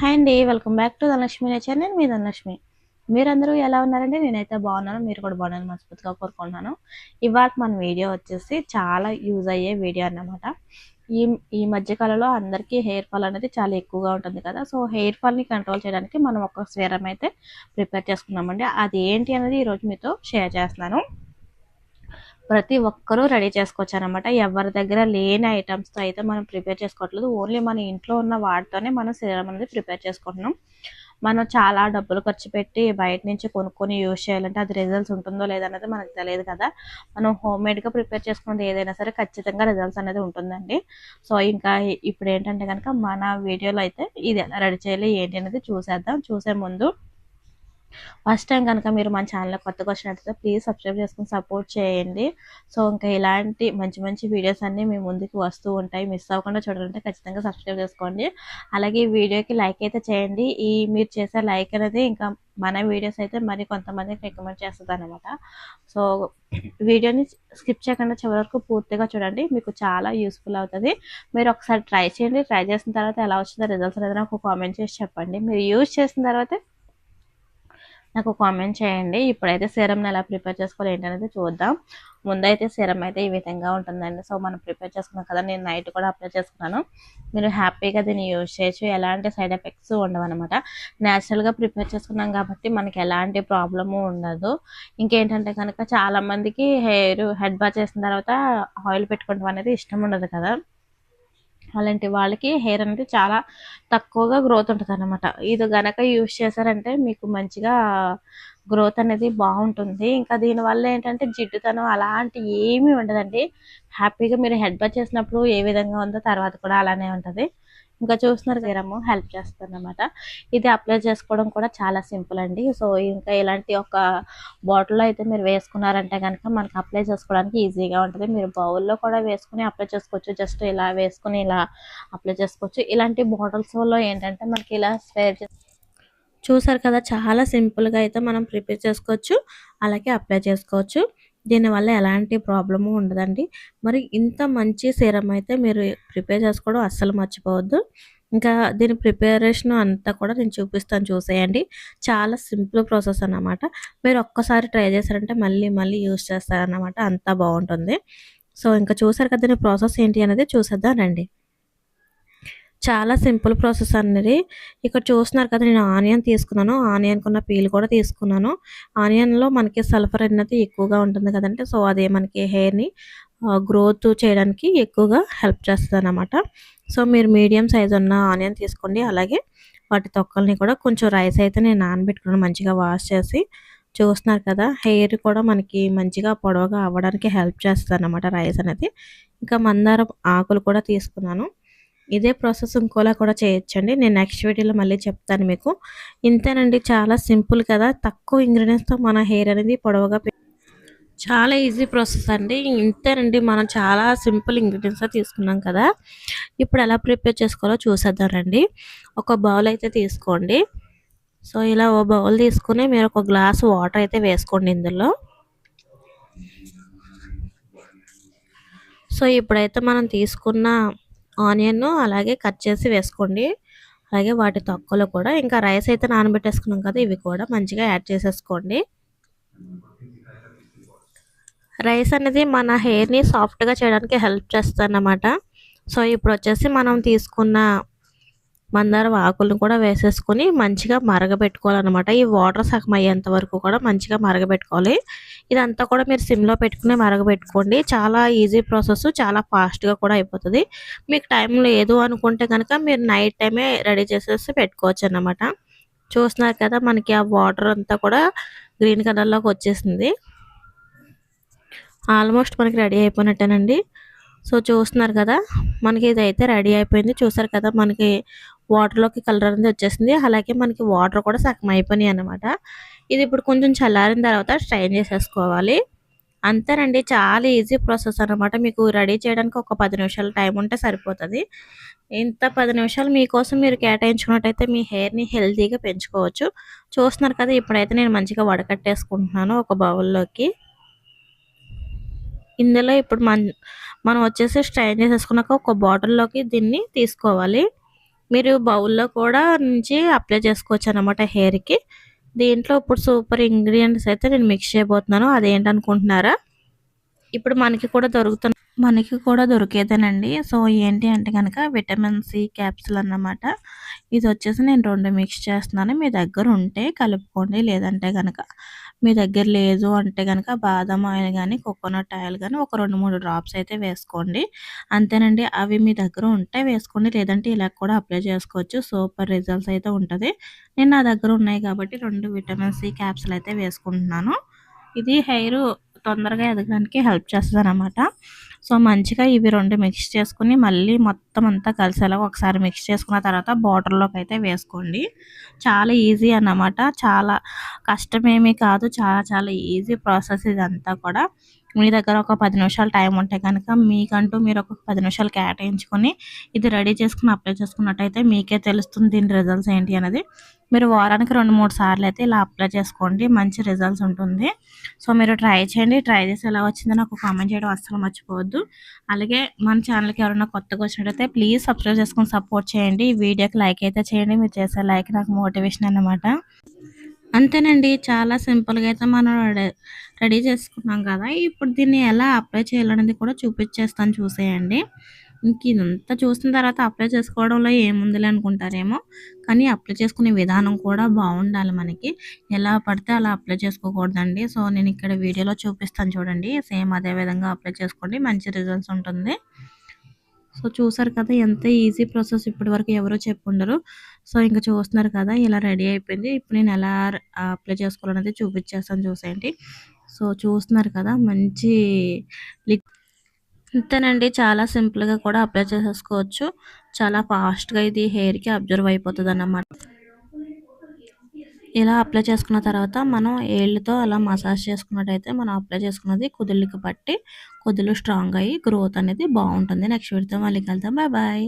Hi అండి welcome back to Dhanalakshmi nature నేను మీ ధనలక్ష్మి మీరందరూ ఎలా ఉన్నారండి? నేనైతే బాగున్నాను. మీరు కూడా బాగున్నాను మనస్ఫూర్తిగా కోరుకుంటున్నాను. ఇవాళ మన వీడియో వచ్చేసి చాలా యూజ్ అయ్యే వీడియో అన్నమాట. ఈ ఈ మధ్యకాలంలో అందరికీ హెయిర్ ఫాల్ అనేది చాలా ఎక్కువగా ఉంటుంది కదా. సో హెయిర్ ఫాల్ని కంట్రోల్ చేయడానికి మనం ఒక స్వేరం అయితే ప్రిపేర్ చేసుకున్నామండి. అది ఏంటి అనేది ఈరోజు మీతో షేర్ చేస్తున్నాను. ప్రతి ఒక్కరూ రెడీ చేసుకోవచ్చు అనమాట ఎవరి దగ్గర లేని ఐటమ్స్తో అయితే మనం ప్రిపేర్ చేసుకోవట్లేదు. ఓన్లీ మన ఇంట్లో ఉన్న వాటితోనే మనం సీరం అనేది ప్రిపేర్ చేసుకుంటున్నాం. మనం చాలా డబ్బులు ఖర్చు పెట్టి బయట నుంచి కొనుక్కొని యూజ్ చేయాలంటే అది రిజల్ట్స్ ఉంటుందో లేదన్నది మనకు తెలియదు కదా. మనం హోమ్ మేడ్గా ప్రిపేర్ చేసుకున్నది ఏదైనా సరే ఖచ్చితంగా రిజల్ట్స్ అనేది ఉంటుందండి. సో ఇంకా ఇప్పుడు ఏంటంటే కనుక మన వీడియోలో అయితే ఇది ఎలా రెడీ చేయాలి ఏంటి అనేది చూసేద్దాం. చూసే ముందు ఫస్ట్ టైం కనుక మీరు మన ఛానల్ కొత్తగా వచ్చినట్లయితే ప్లీజ్ సబ్స్క్రైబ్ చేసుకుని సపోర్ట్ చేయండి. సో ఇంకా ఇలాంటి మంచి మంచి వీడియోస్ అన్నీ మీ ముందుకు వస్తూ ఉంటాయి. మిస్ అవ్వకుండా చూడాలంటే ఖచ్చితంగా సబ్స్క్రైబ్ చేసుకోండి. అలాగే ఈ వీడియోకి లైక్ అయితే చేయండి. ఈ మీరు చేసే లైక్ అనేది ఇంకా మన వీడియోస్ అయితే మరి కొంతమందికి రికమెండ్ చేస్తుంది అనమాట సో వీడియోని స్కిప్ చేయకుండా చివరి వరకు పూర్తిగా చూడండి. మీకు చాలా యూస్ఫుల్ అవుతుంది. మీరు ఒకసారి ట్రై చేయండి. ట్రై చేసిన తర్వాత ఎలా వచ్చిందో రిజల్ట్స్ అనేది నాకు కామెంట్ చేసి చెప్పండి. మీరు యూజ్ చేసిన తర్వాత నాకు కామెంట్ చేయండి. ఇప్పుడైతే సిరమ్ని ఎలా ప్రిపేర్ చేసుకోవాలి ఏంటనేది చూద్దాం. ముందైతే సీరం అయితే ఈ విధంగా ఉంటుందండి. సో మనం ప్రిపేర్ చేసుకున్నాం కదా నేను నైట్ కూడా అప్లై చేసుకున్నాను. మీరు హ్యాపీగా దీన్ని యూజ్ చేయొచ్చు. ఎలాంటి సైడ్ ఎఫెక్ట్స్ ఉండవు అనమాట న్యాచురల్గా ప్రిపేర్ చేసుకున్నాం కాబట్టి మనకి ఎలాంటి ప్రాబ్లము ఉండదు. ఇంకేంటంటే కనుక చాలామందికి హెయిర్ హెడ్ బా చేసిన తర్వాత ఆయిల్ పెట్టుకోవడం అనేది ఇష్టం ఉండదు కదా. అలాంటి వాళ్ళకి హెయిర్ అనేది చాలా తక్కువగా గ్రోత్ ఉంటుంది అనమాట ఇది గనక యూస్ చేశారంటే మీకు మంచిగా గ్రోత్ అనేది బాగుంటుంది. ఇంకా దీనివల్ల ఏంటంటే జిడ్డుతనం అలాంటి ఏమీ ఉండదండి. హ్యాపీగా మీరు హెడ్ బాత్ చేసినప్పుడు ఏ విధంగా ఉందో తర్వాత కూడా అలానే ఉంటుంది. ఇంకా చూస్తున్నారు తీరము హెల్ప్ చేస్తుంది అనమాట ఇది అప్లై చేసుకోవడం కూడా చాలా సింపుల్ అండి. సో ఇంకా ఇలాంటి ఒక బాటిల్లో అయితే మీరు వేసుకున్నారంటే కనుక మనకి అప్లై చేసుకోవడానికి ఈజీగా ఉంటుంది. మీరు బౌల్లో కూడా వేసుకుని అప్లై చేసుకోవచ్చు. జస్ట్ ఇలా వేసుకుని ఇలా అప్లై చేసుకోవచ్చు. ఇలాంటి బాటిల్స్లో ఏంటంటే మనకి ఇలా స్పేర్ చూసారు కదా చాలా సింపుల్గా అయితే మనం ప్రిపేర్ చేసుకోవచ్చు. అలాగే అప్లై చేసుకోవచ్చు. దీనివల్ల ఎలాంటి ప్రాబ్లము ఉండదండి. మరి ఇంత మంచి సీరం అయితే మీరు ప్రిపేర్ చేసుకోవడం అస్సలు మర్చిపోవద్దు. ఇంకా దీని ప్రిపరేషన్ అంతా కూడా నేను చూపిస్తాను చూసేయండి. చాలా సింపుల్ ప్రాసెస్ అన్నమాట. మీరు ఒక్కసారి ట్రై చేశారంటే మళ్ళీ మళ్ళీ యూజ్ చేస్తారన్నమాట. అంతా బాగుంటుంది. సో ఇంకా చూసారు కదా దీని ప్రాసెస్ ఏంటి అనేది చూసేద్దాం రండి. చాలా సింపుల్ ప్రాసెస్ అనేది ఇక్కడ చూస్తున్నారు కదా నేను ఆనియన్ తీసుకున్నాను. ఆనియన్ కొన్న పీల్ కూడా తీసుకున్నాను. ఆనియన్లో మనకి సల్ఫర్ అనేది ఎక్కువగా ఉంటుంది కదంటే సో అదే మనకి హెయిర్ని గ్రోత్ చేయడానికి ఎక్కువగా హెల్ప్ చేస్తుంది అనమాట సో మీరు మీడియం సైజ్ ఉన్న ఆనియన్ తీసుకోండి. అలాగే వాటి తొక్కల్ని కూడా కొంచెం రైస్ అయితే నేను నానబెట్టుకున్నాను మంచిగా వాష్ చేసి. చూస్తున్నారు కదా హెయిర్ కూడా మనకి మంచిగా పొడవుగా అవ్వడానికి హెల్ప్ చేస్తుంది అనమాట రైస్ అనేది. ఇంకా మందారం ఆకులు కూడా తీసుకున్నాను. ఇదే ప్రాసెస్ ఇంకోలా కూడా చేయొచ్చండి. నేను నెక్స్ట్ వీడియోలో మళ్ళీ చెప్తాను మీకు. ఇంతేనండి చాలా సింపుల్ కదా. తక్కువ ఇంగ్రీడియంట్స్తో మన హెయిర్ అనేది పొడవుగా చాలా ఈజీ ప్రాసెస్ అండి. ఇంతేనండి మనం చాలా సింపుల్ ఇంగ్రీడియంట్స్ తీసుకున్నాం కదా. ఇప్పుడు ఎలా ప్రిపేర్ చేసుకోవాలో చూసేద్దాం రండి. ఒక బౌల్ అయితే తీసుకోండి. సో ఇలా ఓ బౌల్ తీసుకుని మీరు ఒక గ్లాస్ వాటర్ అయితే వేసుకోండి ఇందులో. సో ఇప్పుడైతే మనం తీసుకున్న ఆనియన్ అలాగే కట్ చేసి వేసుకోండి. అలాగే వాటి తొక్కలు కూడా ఇంకా రైస్ అయితే నానబెట్టేసుకున్నాం కదా ఇవి కూడా మంచిగా యాడ్ చేసేసుకోండి. రైస్ అనేది మన హెయిర్ని సాఫ్ట్గా చేయడానికి హెల్ప్ చేస్తుంది అన్నమాట సో ఇప్పుడు వచ్చేసి మనం తీసుకున్న మందారం ఆకులను కూడా వేసేసుకొని మంచిగా మరగబెట్టుకోవాలన్నమాట. ఈ వాటర్ సగం అయ్యేంత వరకు కూడా మంచిగా మరగబెట్టుకోవాలి. ఇదంతా కూడా మీరు సిమ్లో పెట్టుకుని మరగబెట్టుకోండి. చాలా ఈజీ ప్రాసెస్ చాలా ఫాస్ట్గా కూడా అయిపోతుంది. మీకు టైం లేదు అనుకుంటే కనుక మీరు నైట్ టైమే రెడీ చేసేసి పెట్టుకోవచ్చు అన్నమాట చూస్తున్నారు కదా మనకి ఆ వాటర్ అంతా కూడా గ్రీన్ కలర్లోకి వచ్చేసింది. ఆల్మోస్ట్ మనకి రెడీ అయిపోయినట్టేనండి. సో చూస్తున్నారు కదా మనకి ఇది అయితే రెడీ అయిపోయింది. చూసారు కదా మనకి వాటర్లోకి కలర్ అనేది వచ్చేసింది. అలాగే మనకి వాటర్ కూడా సగం అయిపోయినాయి అనమాట ఇది ఇప్పుడు కొంచెం చల్లారిన తర్వాత స్ట్రైన్ చేసేసుకోవాలి. అంతేనండి చాలా ఈజీ ప్రాసెస్ అనమాట మీకు రెడీ చేయడానికి ఒక పది నిమిషాలు టైం ఉంటే సరిపోతుంది. ఇంత పది నిమిషాలు మీకోసం మీరు కేటాయించుకున్నట్టయితే మీ హెయిర్ని హెల్తీగా పెంచుకోవచ్చు. చూస్తున్నారు కదా ఇప్పుడైతే నేను మంచిగా వడకట్టేసుకుంటున్నాను ఒక బౌల్లోకి ఇందులో ఇప్పుడు మన మనం వచ్చేసి స్ట్రైన్ చేసేసుకున్నాక ఒక బాటిల్లోకి దీన్ని తీసుకోవాలి. మీరు బౌల్లో కూడా నుంచి అప్లై చేసుకోవచ్చు అనమాట హెయిర్కి. దీంట్లో ఇప్పుడు సూపర్ ఇంగ్రీడియంట్స్ అయితే నేను మిక్స్ చేయబోతున్నాను. అదేంటనుకుంటున్నారా ఇప్పుడు మనకి కూడా దొరుకుతున్న మనకి కూడా దొరికేదేనండి. సో ఏంటి అంటే కనుక విటమిన్ సి క్యాప్సుల్ అన్నమాట. ఇది వచ్చేసి నేను రెండు మిక్స్ చేస్తున్నాను. మీ దగ్గర ఉంటే కలుపుకోండి. లేదంటే కనుక మీ దగ్గర లేదు అంటే కనుక బాదం ఆయిల్ కానీ కోకోనట్ ఆయిల్ కానీ ఒక రెండు మూడు డ్రాప్స్ అయితే వేసుకోండి. అంతేనండి అవి మీ దగ్గర ఉంటే వేసుకోండి. లేదంటే ఇలా కూడా అప్లై చేసుకోవచ్చు. సూపర్ రిజల్ట్స్ అయితే ఉంటుంది. నేను నా దగ్గర ఉన్నాయి కాబట్టి రెండు విటమిన్ సి క్యాప్సులు అయితే వేసుకుంటున్నాను. ఇది హెయిర్ తొందరగా ఎదగడానికి హెల్ప్ చేస్తుంది అనమాట సో మంచిగా ఇవి రెండు మిక్స్ చేసుకుని మళ్ళీ మొత్తం అంతా కలిసేలాగా ఒకసారి మిక్స్ చేసుకున్న తర్వాత బాటిల్లోకి అయితే వేసుకోండి. చాలా ఈజీ అన్నమాట. చాలా కష్టమేమీ కాదు. చాలా చాలా ఈజీ ప్రాసెస్ ఇదంతా కూడా. మీ దగ్గర ఒక పది నిమిషాలు టైం ఉంటే కనుక మీకంటూ మీరు ఒక పది నిమిషాలు కేటాయించుకొని ఇది రెడీ చేసుకుని అప్లై చేసుకున్నట్టయితే మీకే తెలుస్తుంది దీని రిజల్ట్స్ ఏంటి అనేది. మీరు వారానికి రెండు మూడు సార్లు అయితే ఇలా అప్లై చేసుకోండి. మంచి రిజల్ట్స్ ఉంటుంది. సో మీరు ట్రై చేయండి. ట్రై చేసి ఎలా వచ్చిందో నాకు కామెంట్ చేయడం అస్సలు మర్చిపోవద్దు. అలాగే మన ఛానల్కి ఎవరైనా కొత్తగా వచ్చినట్టయితే ప్లీజ్ సబ్స్క్రైబ్ చేసుకొని సపోర్ట్ చేయండి. ఈ వీడియోకి లైక్ అయితే చేయండి. మీరు చేసే లైక్ నాకు మోటివేషన్ అన్నమాట. అంతేనండి. చాలా సింపుల్గా అయితే మనం రెడీ చేసుకున్నాం కదా. ఇప్పుడు దీన్ని ఎలా అప్లై చేయాలనేది కూడా చూపించేస్తాను. చూసేయండి. ఇంక ఇదంతా చూసిన తర్వాత అప్లై చేసుకోవడంలో ఏముందిలే అనుకుంటారేమో. కానీ అప్లై చేసుకునే విధానం కూడా బాగుండాలి మనకి. ఎలా పడితే అలా అప్లై చేసుకోకూడదండి. సో నేను ఇక్కడ వీడియోలో చూపిస్తాను చూడండి. సేమ్ అదే విధంగా అప్లై చేసుకోండి. మంచి రిజల్ట్స్ ఉంటుంది. సో చూసారు కదా ఎంత ఈజీ ప్రాసెస్ ఇప్పటి వరకు ఎవరో చెప్పుండరు. సో ఇంకా చూస్తున్నారు కదా ఇలా రెడీ అయిపోయింది. ఇప్పుడు నేను ఎలా అప్లై చేసుకోవాలనేది చూపించేస్తాను చూసేయండి. సో చూస్తున్నారు కదా మంచి లిక్ ఇంతేనండి. చాలా సింపుల్గా కూడా అప్లై చేసేసుకోవచ్చు. చాలా ఫాస్ట్గా ఇది హెయిర్కి అబ్జర్వ్ అయిపోతుంది అన్నమాట ఇలా అప్లై చేసుకున్న తర్వాత మనం ఏళ్ళతో అలా మసాజ్ చేసుకున్నట్టయితే మనం అప్లై చేసుకున్నది కుదుళ్ళకి పట్టి కుదులు స్ట్రాంగ్ అయ్యి గ్రోత్ అనేది బాగుంటుంది. నెక్స్ట్ వీడితో మళ్ళీ కలుద్దాం. Bye bye.